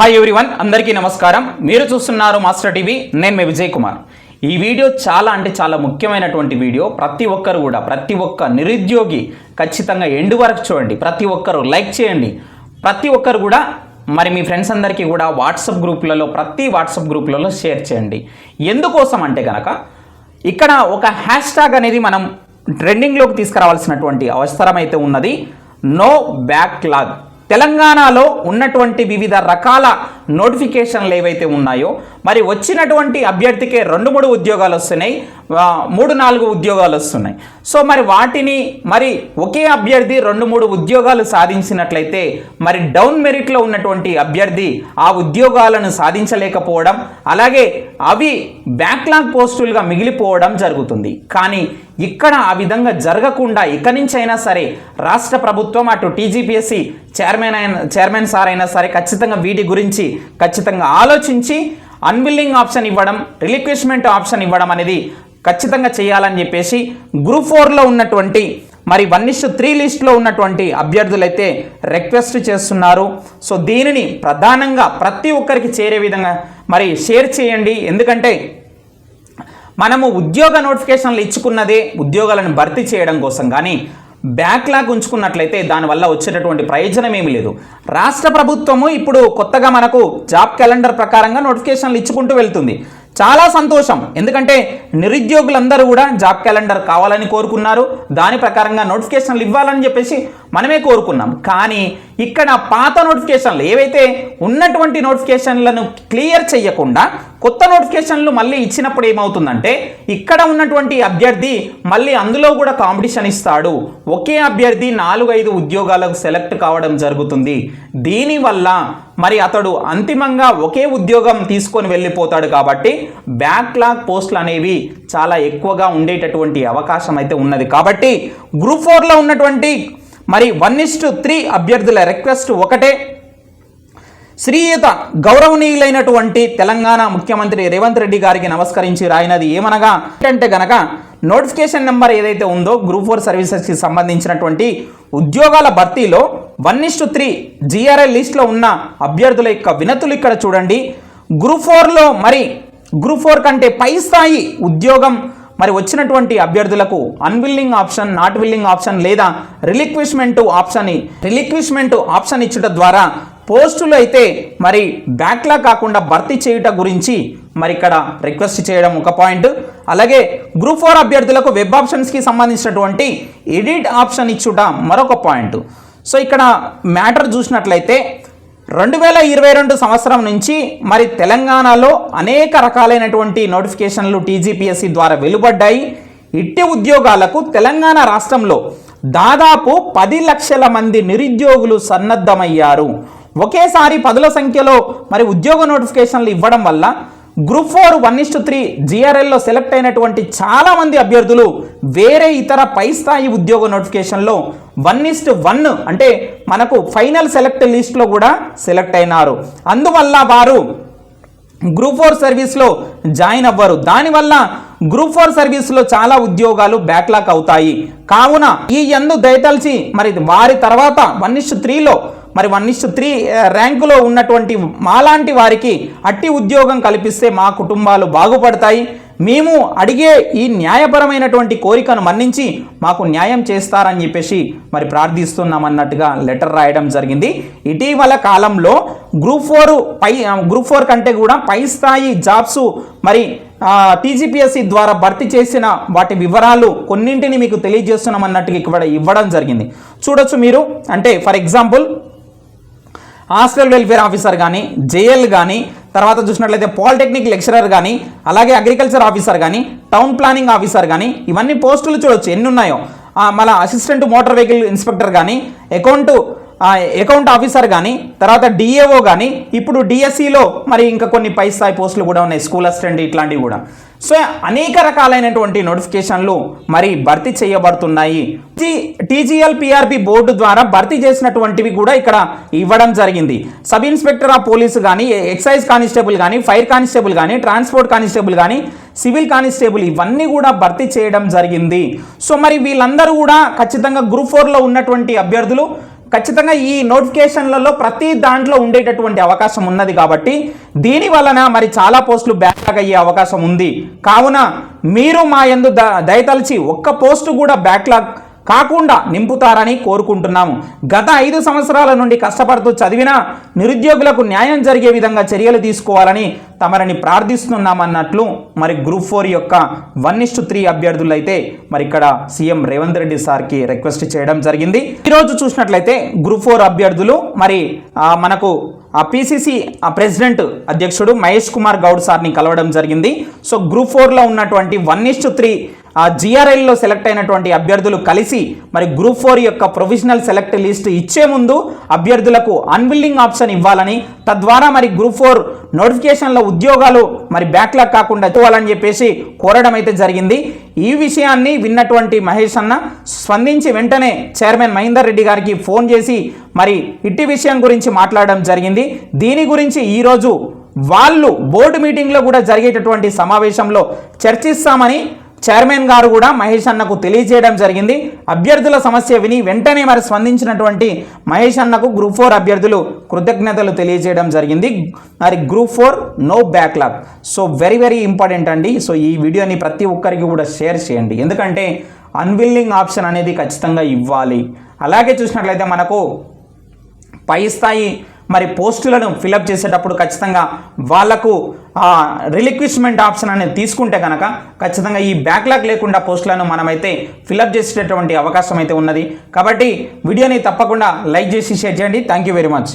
Hi everyone అందరికీ నమస్కారం. మీరు చూస్తున్నారు మాస్టర్ టీవీ నేను మీ విజయ్ కుమార్ ఈ వీడియో చాలా అంటే చాలా ముఖ్యమైనటువంటి వీడియో. ప్రతి ఒక్కరు కూడా ప్రతి ఒక్క నిరుద్యోగి ఖచ్చితంగా ఎండు వరకు చూడండి. ప్రతి ఒక్కరు లైక్ చేయండి. ప్రతి ఒక్కరు కూడా మరి మీ ఫ్రెండ్స్ అందరికీ కూడా వాట్సాప్ గ్రూపులలో ప్రతి వాట్సాప్ గ్రూపులలో షేర్ చేయండి. ఎందుకోసం అంటే కనుక ఇక్కడ ఒక హ్యాష్ ట్యాగ్ అనేది మనం ట్రెండింగ్లోకి తీసుకురావాల్సినటువంటి అవసరం అయితే ఉన్నది. No backlog. తెలంగాణలో ఉన్నటువంటి వివిధ రకాల నోటిఫికేషన్లు ఏవైతే ఉన్నాయో మరి వచ్చినటువంటి అభ్యర్థికే రెండు మూడు ఉద్యోగాలు వస్తున్నాయి మూడు నాలుగు ఉద్యోగాలు వస్తున్నాయి. సో మరి వాటిని మరి ఒకే అభ్యర్థి రెండు మూడు ఉద్యోగాలు సాధించినట్లయితే మరి డౌన్ మెరిట్లో ఉన్నటువంటి అభ్యర్థి ఆ ఉద్యోగాలను సాధించలేకపోవడం అలాగే అవి బ్యాక్లాగ్ పోస్టులుగా మిగిలిపోవడం జరుగుతుంది. కానీ ఇక్కడ ఆ విధంగా జరగకుండా ఇక్కడి నుంచైనా అయినా సరే రాష్ట్ర ప్రభుత్వం అటు టీజీపీఎస్సీ చైర్మన్ అయిన చైర్మన్ సార్ అయినా సరే ఖచ్చితంగా వీటి గురించి ఖచ్చితంగా ఆలోచించి అన్విల్లింగ్ ఆప్షన్ ఇవ్వడం రిలిక్విష్మెంట్ ఆప్షన్ ఇవ్వడం అనేది ఖచ్చితంగా చేయాలని చెప్పేసి గ్రూప్ ఫోర్లో ఉన్నటువంటి మరి వన్ ఇస్ త్రీ లిస్ట్లో ఉన్నటువంటి అభ్యర్థులైతే రిక్వెస్ట్ చేస్తున్నారు. సో దీనిని ప్రధానంగా ప్రతి ఒక్కరికి చేరే విధంగా మరి షేర్ చేయండి. ఎందుకంటే మనము ఉద్యోగ నోటిఫికేషన్లు ఇచ్చుకున్నదే ఉద్యోగాలను భర్తీ చేయడం కోసం. కానీ బ్యాక్లాగ్ ఉంచుకున్నట్లయితే దానివల్ల వచ్చేటటువంటి ప్రయోజనం ఏమీ లేదు. రాష్ట్ర ప్రభుత్వము ఇప్పుడు కొత్తగా మనకు జాబ్ క్యాలెండర్ ప్రకారంగా నోటిఫికేషన్లు ఇచ్చుకుంటూ వెళ్తుంది. చాలా సంతోషం. ఎందుకంటే నిరుద్యోగులందరూ కూడా జాబ్ క్యాలెండర్ కావాలని కోరుకున్నారు. దాని ప్రకారంగా నోటిఫికేషన్లు ఇవ్వాలని చెప్పేసి మనమే కోరుకున్నాం. కానీ ఇక్కడ పాత నోటిఫికేషన్లు ఏవైతే ఉన్నటువంటి నోటిఫికేషన్లను క్లియర్ చేయకుండా కొత్త నోటిఫికేషన్లు మళ్ళీ ఇచ్చినప్పుడు ఏమవుతుందంటే ఇక్కడ ఉన్నటువంటి అభ్యర్థి మళ్ళీ అందులో కూడా కాంపిటీషన్ ఇస్తాడు. ఒకే అభ్యర్థి నాలుగు ఐదు ఉద్యోగాలకు సెలెక్ట్ కావడం జరుగుతుంది. దీనివల్ల మరి అతడు అంతిమంగా ఒకే ఉద్యోగం తీసుకొని వెళ్ళిపోతాడు కాబట్టి బ్యాక్లాగ్ పోస్టులు అనేవి చాలా ఎక్కువగా ఉండేటటువంటి అవకాశం అయితే ఉన్నది. కాబట్టి గ్రూప్ ఫోర్లో ఉన్నటువంటి మరి వన్ ఇస్టు త్రీ అభ్యర్థుల రిక్వెస్ట్ ఒకటే. శ్రీయుత గౌరవనీయులైనటువంటి తెలంగాణ ముఖ్యమంత్రి రేవంత్ రెడ్డి గారికి నమస్కరించి రాయినది ఏమనగా అంటే గనక నోటిఫికేషన్ నెంబర్ ఏదైతే ఉందో గ్రూప్ ఫోర్ సర్వీసెస్కి సంబంధించినటువంటి ఉద్యోగాల భర్తీలో one is to three GRL లిస్ట్లో ఉన్న అభ్యర్థుల యొక్క వినతులు ఇక్కడ చూడండి. గ్రూప్ ఫోర్లో మరి గ్రూప్ ఫోర్ కంటే పై స్థాయి ఉద్యోగం మరి వచ్చినటువంటి అభ్యర్థులకు unwilling option not willing option లేదా రిలిక్విష్మెంట్ ఆప్షన్ రిలిక్విష్మెంట్ ఆప్షన్ ఇచ్చుట ద్వారా పోస్టులు అయితే మరి బ్యాక్లా కాకుండా భర్తీ చేయుట గురించి మరి ఇక్కడ రిక్వెస్ట్ చేయడం ఒక పాయింట్ అలాగే గ్రూప్ ఫోర్ అభ్యర్థులకు వెబ్ ఆప్షన్స్కి సంబంధించినటువంటి ఎడిట్ ఆప్షన్ ఇచ్చుట మరొక పాయింట్ సో ఇక్కడ మ్యాటర్ చూసినట్లయితే రెండు వేల ఇరవై రెండు సంవత్సరం నుంచి మరి తెలంగాణలో అనేక రకాలైనటువంటి నోటిఫికేషన్లు టీజీపీఎస్సీ ద్వారా వెలువడ్డాయి. ఇట్టి ఉద్యోగాలకు తెలంగాణ రాష్ట్రంలో దాదాపు పది లక్షల మంది నిరుద్యోగులు సన్నద్ధమయ్యారు. ఒకేసారి పదుల సంఖ్యలో మరి ఉద్యోగ నోటిఫికేషన్లు ఇవ్వడం వల్ల group four one is to three జిఆర్ఎల్లో select అయినటువంటి చాలామంది అభ్యర్థులు వేరే ఇతర పై స్థాయి ఉద్యోగ నోటిఫికేషన్లో వన్ ఇస్ట్ వన్ అంటే మనకు ఫైనల్ సెలెక్ట్ లిస్ట్లో కూడా సెలెక్ట్ అయినారు. అందువల్ల వారు గ్రూప్ ఫోర్ సర్వీస్లో జాయిన్ అవ్వరు. దానివల్ల గ్రూప్ ఫోర్ సర్వీస్లో చాలా ఉద్యోగాలు బ్యాక్లాక్ అవుతాయి. కావున ఈ ఎందు దయతలిచి మరి వారి తర్వాత వన్ ఇస్ త్రీలో మరి వన్ ఇస్ త్రీ ర్యాంకులో ఉన్నటువంటి మాలాంటి వారికి అట్టి ఉద్యోగం కల్పిస్తే మా కుటుంబాలు బాగుపడతాయి. మేము అడిగే ఈ న్యాయపరమైనటువంటి కోరికను మన్నించి మాకు న్యాయం చేస్తారని చెప్పేసి మరి ప్రార్థిస్తున్నామన్నట్టుగా లెటర్ రాయడం జరిగింది. ఇటీవల కాలంలో గ్రూప్ ఫోర్ పై గ్రూప్ ఫోర్ కంటే కూడా పై స్థాయి జాబ్స్ మరి టీజీపీఎస్సీ ద్వారా భర్తీ చేసిన వాటి వివరాలు కొన్నింటిని మీకు తెలియజేస్తున్నామన్నట్టుగా ఇక్కడ ఇవ్వడం జరిగింది. చూడొచ్చు మీరు అంటే for example hostel welfare officer కానీ జేఎల్ కానీ తర్వాత చూసినట్లయితే పాలిటెక్నిక్ లెక్చరర్ కానీ అలాగే అగ్రికల్చర్ ఆఫీసర్ కానీ టౌన్ ప్లానింగ్ ఆఫీసర్ కానీ ఇవన్నీ పోస్టులు చూడొచ్చు. ఎన్ని ఉన్నాయో? మళ్ళీ అసిస్టెంట్ మోటార్ వెహికల్ ఇన్స్పెక్టర్ కానీ అకౌంట్ అకౌంట్ ఆఫీసర్ కానీ తర్వాత డిఏఓ కానీ ఇప్పుడు డిఎస్సిలో మరి ఇంకా కొన్ని పై స్థాయి పోస్టులు కూడా ఉన్నాయి స్కూల్ అసిస్టెంట్ ఇట్లాంటివి కూడా. సో అనేక రకాలైనటువంటి నోటిఫికేషన్లు మరి భర్తీ చేయబడుతున్నాయి. టీజీఎల్ పిఆర్పి బోర్డు ద్వారా భర్తీ చేసినటువంటివి కూడా ఇక్కడ ఇవ్వడం జరిగింది. సబ్ ఇన్స్పెక్టర్ ఆఫ్ పోలీసు కానీ ఎక్సైజ్ కానిస్టేబుల్ కానీ ఫైర్ కానిస్టేబుల్ కానీ ట్రాన్స్పోర్ట్ కానిస్టేబుల్ కానీ సివిల్ కానిస్టేబుల్ ఇవన్నీ కూడా భర్తీ చేయడం జరిగింది. సో మరి వీళ్ళందరూ కూడా ఖచ్చితంగా గ్రూప్ ఫోర్లో ఉన్నటువంటి అభ్యర్థులు ఖచ్చితంగా ఈ నోటిఫికేషన్లలో ప్రతి దాంట్లో ఉండేటటువంటి అవకాశం ఉన్నది కాబట్టి దీని వలన మరి చాలా పోస్టులు బ్యాక్లాగ్ అయ్యే అవకాశం ఉంది. కావున మీరు మా యందు ద దయతలిచి ఒక్క పోస్టు కూడా బ్యాక్లాగ్ కాకుండా నింపుతారని కోరుకుంటున్నాము. గత ఐదు సంవత్సరాల నుండి కష్టపడుతూ చదివిన నిరుద్యోగులకు న్యాయం జరిగే విధంగా చర్యలు తీసుకోవాలని తమరిని ప్రార్థిస్తున్నామన్నట్లు మరి గ్రూప్ ఫోర్ యొక్క వన్ ఇస్టు త్రీ అభ్యర్థులు అయితే మరి ఇక్కడ సీఎం రేవంత్ రెడ్డి సార్కి రిక్వెస్ట్ చేయడం జరిగింది. ఈరోజు చూసినట్లయితే గ్రూప్ ఫోర్ అభ్యర్థులు మరి ఆ, మనకు ఆ పిసిసి ప్రెసిడెంట్ అధ్యక్షుడు మహేష్ కుమార్ గౌడ్ సార్ని కలవడం జరిగింది. సో గ్రూప్ ఫోర్లో ఉన్నటువంటి వన్ ఇస్టు త్రీ ఆ జిఆర్ఎల్లో సెలెక్ట్ అయినటువంటి అభ్యర్థులు కలిసి మరి గ్రూప్ ఫోర్ యొక్క ప్రొఫెషనల్ సెలెక్ట్ లిస్ట్ ఇచ్చే ముందు అభ్యర్థులకు అన్విల్లింగ్ ఆప్షన్ ఇవ్వాలని తద్వారా మరి గ్రూప్ ఫోర్ నోటిఫికేషన్లో ఉద్యోగాలు మరి బ్యాక్లాగ్ కాకుండా ఇవ్వాలని చెప్పేసి కోరడం అయితే జరిగింది. ఈ విషయాన్ని విన్నటువంటి మహేష్ అన్న స్పందించి వెంటనే చైర్మన్ మహేందర్ రెడ్డి గారికి ఫోన్ చేసి మరి ఇట్టి విషయం గురించి మాట్లాడడం జరిగింది. దీని గురించి ఈరోజు వాళ్ళు బోర్డు మీటింగ్లో కూడా జరిగేటటువంటి సమావేశంలో చర్చిస్తామని చైర్మన్ గారు కూడా మహేష్ అన్నకు తెలియజేయడం జరిగింది. అభ్యర్థుల సమస్య విని వెంటనే మరి స్పందించినటువంటి మహేష్ అన్నకు గ్రూప్ ఫోర్ అభ్యర్థులు కృతజ్ఞతలు తెలియజేయడం జరిగింది. మరి group four no backlog so very very important అండి. సో ఈ వీడియోని ప్రతి ఒక్కరికి కూడా షేర్ చేయండి. ఎందుకంటే అన్విల్లింగ్ ఆప్షన్ అనేది ఖచ్చితంగా ఇవ్వాలి. అలాగే చూసినట్లయితే మనకు పై స్థాయి మరి పోస్టులను ఫిలప్ చేసేటప్పుడు ఖచ్చితంగా వాళ్ళకు రిలిక్విష్మెంట్ ఆప్షన్ అనేది తీసుకుంటే కనుక ఖచ్చితంగా ఈ బ్యాక్లాగ్ లేకుండా పోస్టులను మనమైతే ఫిలప్ చేసేటటువంటి అవకాశం అయితే ఉన్నది. కాబట్టి వీడియోని తప్పకుండా లైక్ చేసి షేర్ చేయండి. Thank you very much